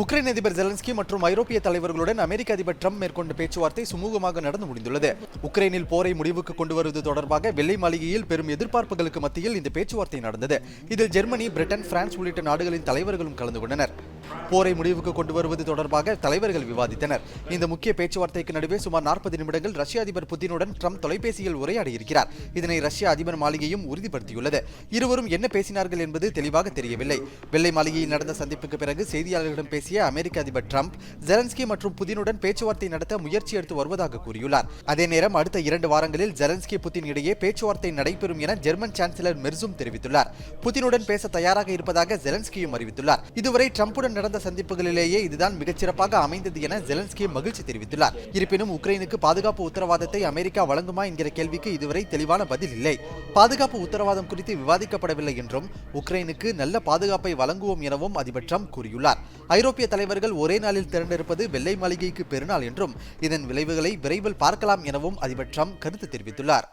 Ukraine அதிபர் Zelensky மற்றும் ஐரோப்பிய தலைவர்களுடன் அமெரிக்க அதிபர் ட்ரம்ப் மேற்கொண்ட பேச்சுவார்த்தை சுமூகமாக நடந்து முடிந்துள்ளது. உக்ரைனில் போரை முடிவுக்கு கொண்டு வருவது தொடர்பாக வெள்ளை மாளிகையில் பெரும் எதிர்பார்ப்புகளுக்கு மத்தியில் இந்த பேச்சுவார்த்தை நடந்தது. இதில் ஜெர்மனி பிரிட்டன் பிரான்ஸ் உள்ளிட்ட நாடுகளின் தலைவர்களும் கலந்து கொண்டனர். போரை முடிவுக்கு கொண்டு வருவது தொடர்பாக தலைவர்கள் விவாதித்தனர். இந்த முக்கிய பேச்சுவார்த்தைக்கு நடுவே சுமார் நாற்பது நிமிடங்கள் ரஷ்ய அதிபர் புதினுடன் ட்ரம்ப் தொலைபேசியில் உரையாடியிருக்கிறார். இதனை ரஷ்ய அதிபர் மாளிகையும் உறுதிப்படுத்தியுள்ளது. இருவரும் என்ன பேசினார்கள் என்பது தெளிவாக தெரியவில்லை. வெள்ளை மாளிகையில் நடந்த சந்திப்புக்கு பிறகு செய்தியாளர்களிடம் பேசிய அமெரிக்க அதிபர் ட்ரம்ப் ஜெலன்ஸ்கி மற்றும் புதினுடன் பேச்சுவார்த்தை நடத்த முயற்சி எடுத்து வருவதாக கூறியுள்ளார். அதே நேரம் அடுத்த இரண்டு வாரங்களில் ஜெலன்ஸ்கி புதின் இடையே பேச்சுவார்த்தை நடைபெறும் என ஜெர்மன் சான்சலர் மெர்சும் தெரிவித்துள்ளார். புதினுடன் பேச தயாராக இருப்பதாக ஜெலன்ஸ்கியும் அறிவித்துள்ளார். இதுவரை ட்ரம்புடன் நடந்த சந்திப்புகளிலேயே இதுதான் மிகச்சிறப்பாக அமைந்தது என ஜெலன்ஸ்கி மகிழ்ச்சி தெரிவித்துள்ளார். இருப்பினும் உக்ரைனுக்கு பாதுகாப்பு உத்தரவாதத்தை அமெரிக்கா வழங்குமா என்கிற கேள்விக்கு இதுவரை தெளிவான பதில் இல்லை. பாதுகாப்பு உத்தரவாதம் குறித்து விவாதிக்கப்படவில்லை என்றும் உக்ரைனுக்கு நல்ல பாதுகாப்பை வழங்குவோம் எனவும் அதிபர் ட்ரம்ப் கூறியுள்ளார். ஐரோப்பிய தலைவர்கள் ஒரே நாளில் திரண்டிருப்பது வெள்ளை மாளிகைக்கு பெருநாள் என்றும் இதன் விளைவுகளை விரைவில் பார்க்கலாம் எனவும் அதிபர் ட்ரம்ப் கருத்து தெரிவித்துள்ளார்.